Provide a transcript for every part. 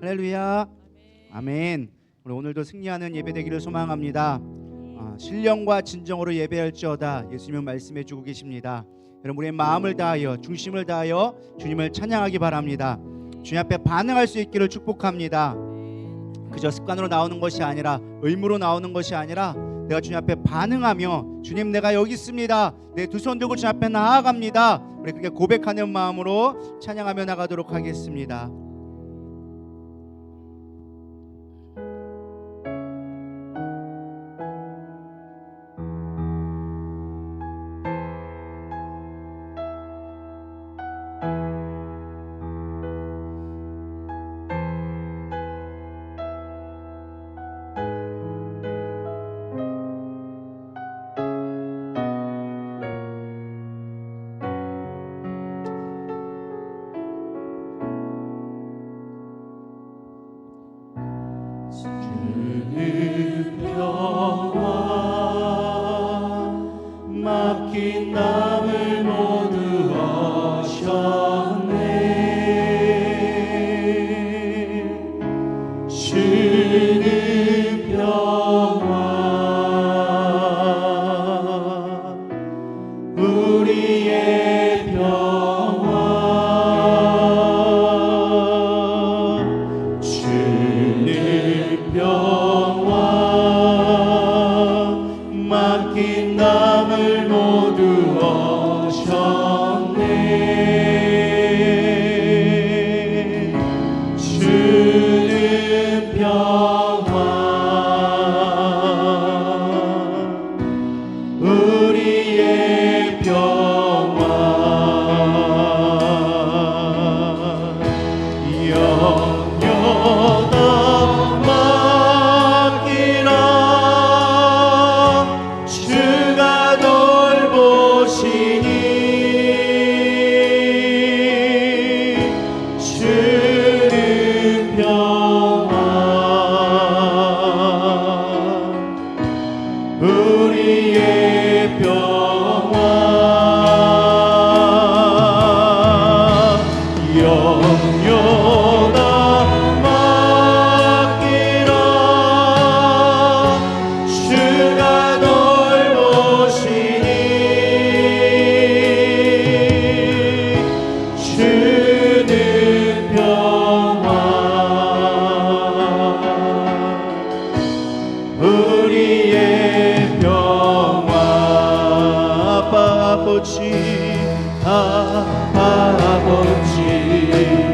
할렐루야. 아멘. 우리 오늘도 승리하는 예배 되기를 소망합니다. 아, 신령과 진정으로 예배할지어다 예수님은 말씀해 주고 계십니다. 여러분 우리의 마음을 다하여 중심을 다하여 주님을 찬양하기 바랍니다. 주님 앞에 반응할 수 있기를 축복합니다. 그저 습관으로 나오는 것이 아니라 의무로 나오는 것이 아니라 내가 주님 앞에 반응하며 주님 내가 여기 있습니다. 내 두 손 들고 주님 앞에 나아갑니다. 우리 그렇게 고백하는 마음으로 찬양하며 나가도록 하겠습니다. 우 아버지 아버지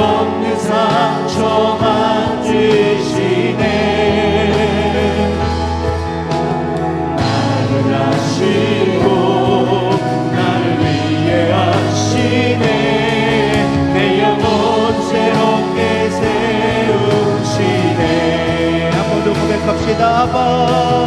없는 상처 만지시네. 나를 아시고 나를 위해 하시네. 내 영혼 새롭게 세우시네. 한 번 더 고백합시다. 아바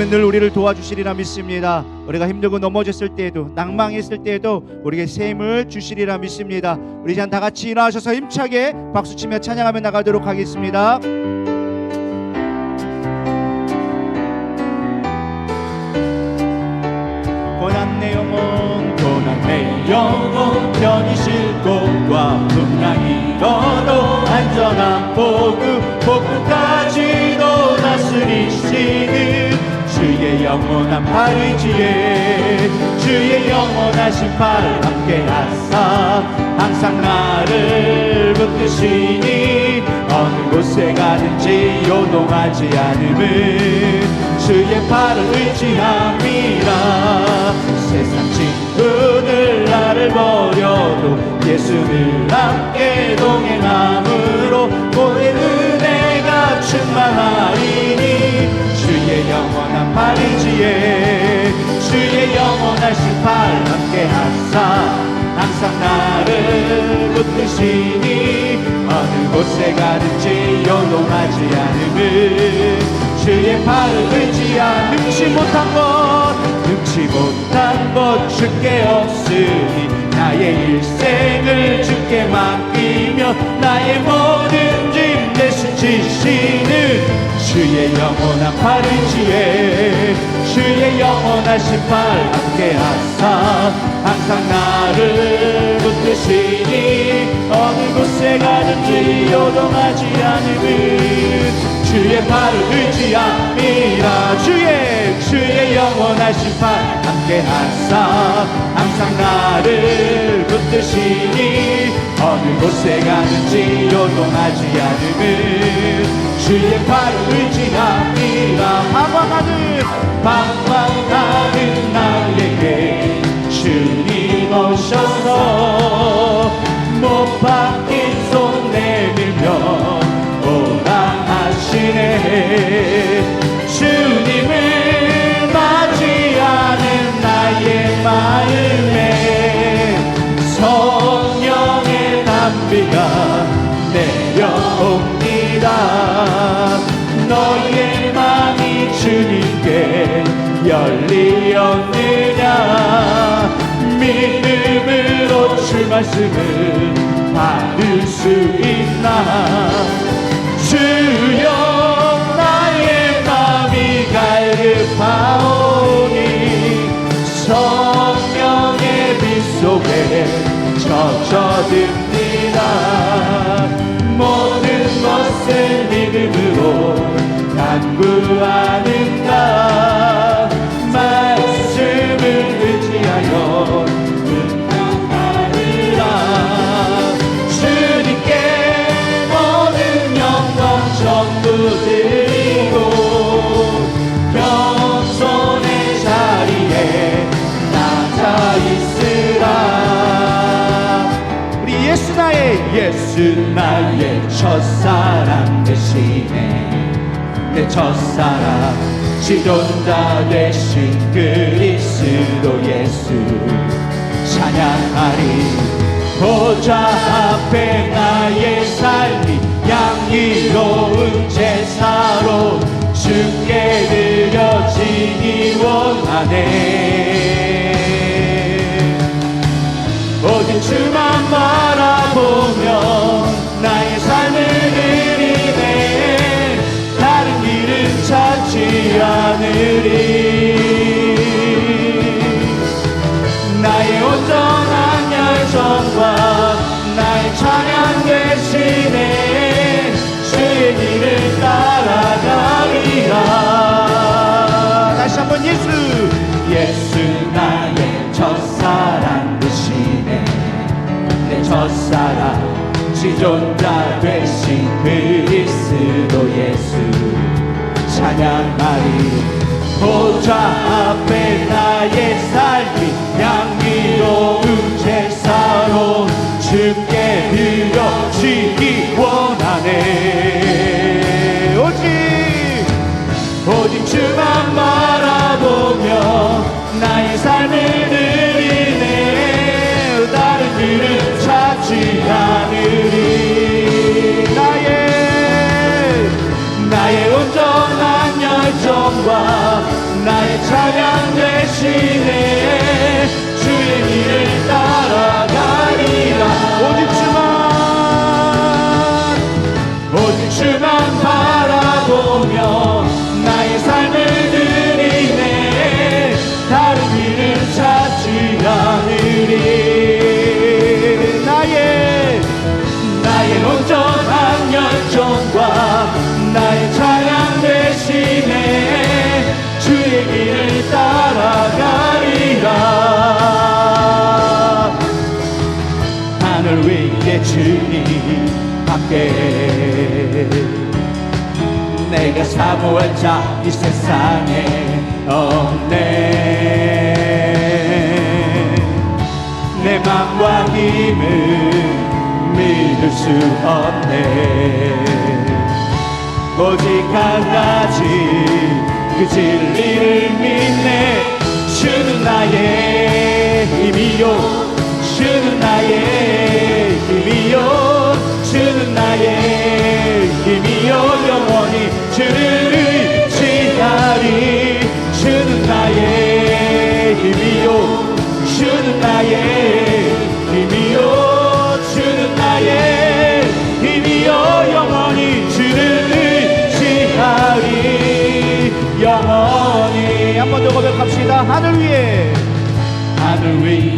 주님은 늘 우리를 도와주시리라 믿습니다. 우리가 힘들고 넘어졌을 때에도 낭망했을 때에도 우리에게 새 힘을 주시리라 믿습니다. 우리 이제 다 같이 일어나셔서 힘차게 박수치며 찬양하며 나가도록 하겠습니다. 고난 내 영혼 고난 내 영혼 편히 쉴 곳과 풍랑이 너도 안전한 복음 복음까 영원한 팔의지에 주의 영원하신 팔 함께 하사. 항상 나를 붙드시니 어느 곳에 가든지 요동하지 않음은 주의 팔을 의지함이라. 세상 친구들 나를 버려도 예수를 함께 동행함으로 모든 은혜가 충만하리니 주의 팔이지에 주의 영원하신 팔 함께 하사 항상 나를 붙드시니 어느 곳에 가든지 요동하지 않음은 주의 팔을 의지한 능치 못한 것 능치 못한 것 주께 없으니 나의 일생을 주께 맡기며 나의 모든 짐 대신 지시는 주의 영원한 팔 의지에 주의 영원하신 팔 함께 하사. 항상 나를 붙드시니 어느 곳에 가든지 요동하지 않음은 주의 팔을 의지함이라. 주의 주의 영원하신 팔 함께 하사. 항상 나를 붙드시니 어느 곳에 가든지 요동하지 않음은 주의 팔을 의지함이라. 방황하는 방황하는 열리었느냐 믿음으로 주 말씀을 받을 수 있나? 주여 나의 마음이 갈급하오니 성령의 빛 속에 젖어듭니다. 모든 것을 믿음으로 간구하는가 예수 나의 첫사랑 대신에 내 첫사랑 지존자 되신 그리스도 예수. 찬양하리. 보좌 앞에 나의 삶이 양이로운 제사로 주께 드려지기 원하네. 오직 주만 바라보며 나의 삶을 드리네. 다른 길은 찾지 않으리. 나의 온전한 열정과 한번 예수. 예수 나의 첫사랑 대신에 내 첫사랑 지존자 되신 그리스도 예수. 찬양하리. 보좌 앞에 나의 삶이 양미로운 제사로 주께 드려지기 원하네. 오직 오직 주만 바라 보며 나의 삶을 누리네. 다른 길을 찾지 않으리. 나의 나의 온전한 열정과 나의 찬양 대신에 밖에 내가 사모할 자이 세상에 없네. 내 맘과 힘을 믿을 수 없네. 오직 한 가지 그 진리를 믿네. 주는 나의 힘이요. 주는 나의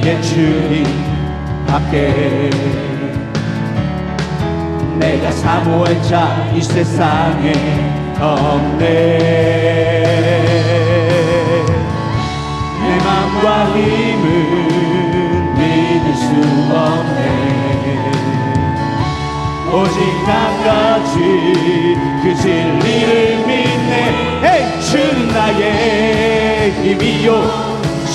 위에 주님 밖에 내가 사모할 자이 세상에 없네. 내 맘과 힘은 믿을 수 없네. 오직 한 가지 그 진리를 믿네! 주는 나의 힘이요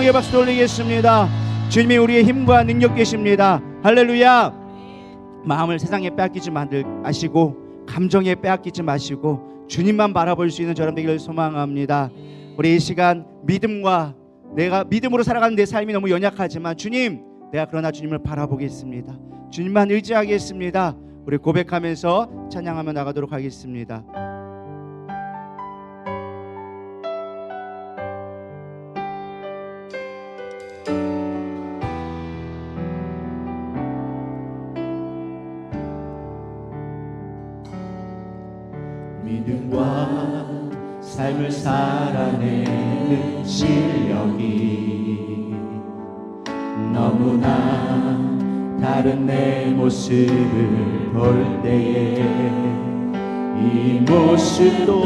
빼먹에 박수 돌리겠습니다. 주님이 우리의 힘과 능력 되십니다. 할렐루야. 마음을 세상에 빼앗기지 마시고 감정에 빼앗기지 마시고 주님만 바라볼 수 있는 저런 되기를 소망합니다. 우리 이 시간 믿음과 내가 믿음으로 살아가는 내 삶이 너무 연약하지만 주님 내가 그러나 주님을 바라보겠습니다. 주님만 의지하겠습니다. 우리 고백하면서 찬양하며 나가도록 하겠습니다 다른 내 모습을 볼 때에 이 모습도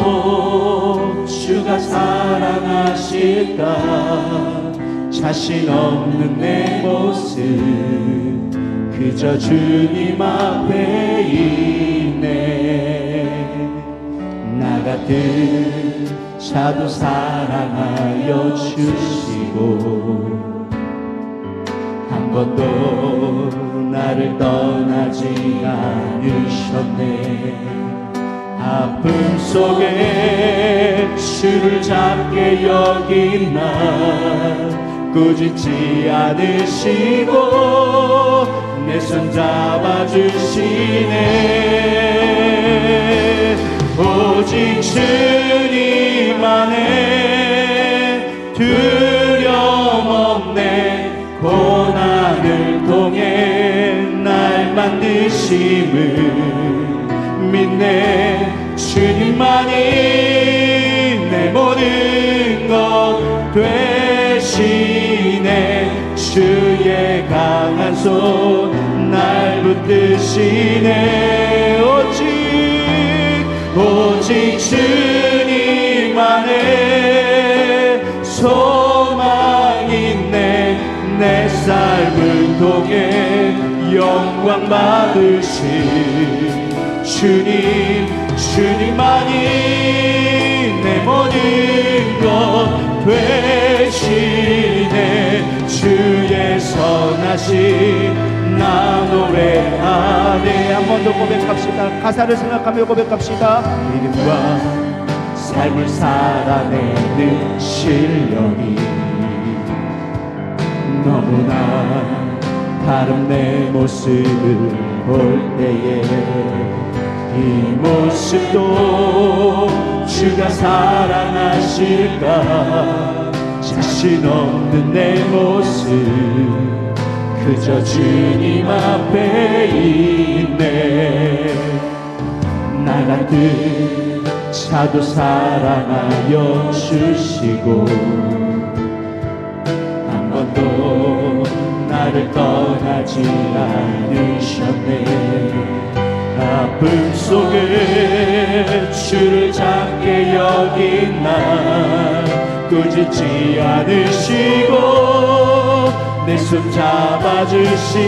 주가 사랑하실까? 자신 없는 내 모습 그저 주님 앞에 있네. 나 같은 자도 사랑하여 주시고 한 번도 나를 떠나지 않으셨네. 아픔 속에 주를 잡게 여긴 날 꾸짖지 않으시고 내 손 잡아주시네. 오직 주님 안에 두려움 없네 만드심을 믿네. 주님만이 내 모든 것 되시네. 주의 강한 손 날 붙드시네 영광 받으신 주님 주님만이 내 모든 것 되시네 주의 선하신 나 노래하네 한 번 더 고백합시다. 가사를 생각하며 고백합시다. 믿음과 삶을 살아내는 실력이 너무나 다른 내 모습을 볼 때에 이 모습도 주가 사랑하실까? 자신 없는 내 모습 그저 주님 앞에 있네. 나 같은 자도 사랑하여 주시고 한 번도 나를 떠 나지 않으셨네. 아픔 속에 주를 작게 여긴 나 꾸짖지 않으시고 내손 잡아주시네.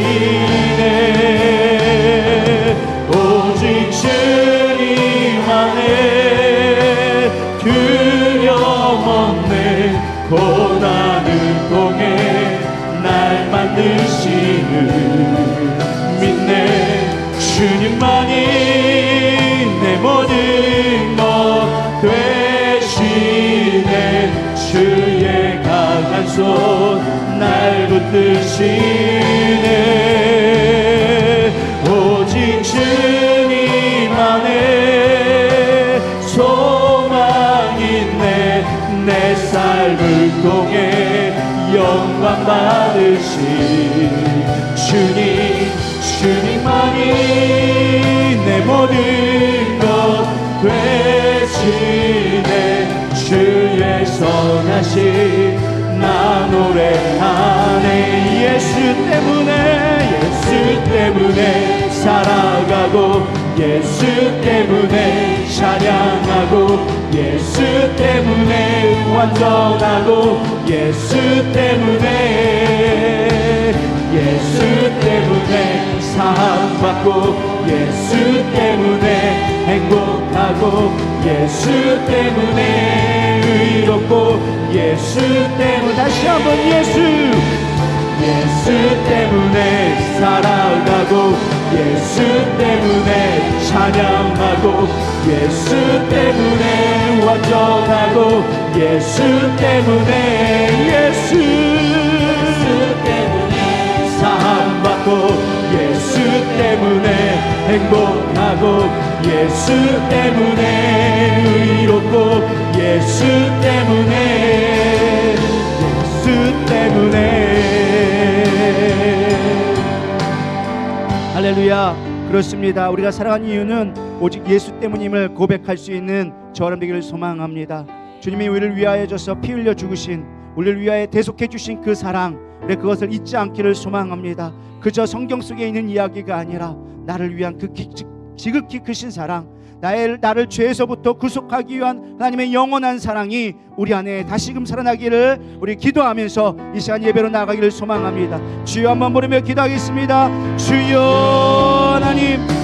오직 주님 안에 두려움 없네 고난을 통해 날 만드시 날 붙드시네. 오직 주님 안에 소망 있네. 내 삶을 통해 영광 받으신 주님 주님만이 내 모든 것 되시네. 주의 선하신 나 노래하네 예수 때문에 예수 때문에 살아가고 예수 때문에 찬양하고 예수 때문에 완전하고 예수 때문에 예수 때문에 사랑받고 예수 때문에 행복하고 예수 때문에 예수 때문에 다시 한번 예수. 예수 때문에 살아가고 예수 때문에 찬양하고 예수 때문에 완전하고 예수 때문에 예수 때문에 행복하고 예수 때문에 의롭고 예수 때문에 예수 때문에 할렐루야. 그렇습니다. 우리가 살아가는 이유는 오직 예수 때문임을 고백할 수 있는 저람 되기를 소망합니다. 주님이 우리를 위하여 줘서 피 흘려 죽으신 우리를 위하여 대속해 주신 그 사랑 우리 그것을 잊지 않기를 소망합니다. 그저 성경 속에 있는 이야기가 아니라 나를 위한 그 지극히 크신 사랑 나의 나를 죄에서부터 구속하기 위한 하나님의 영원한 사랑이 우리 안에 다시금 살아나기를 우리 기도하면서 이 시간 예배로 나가기를 소망합니다. 주여 한번 부르며 기도하겠습니다. 주여 하나님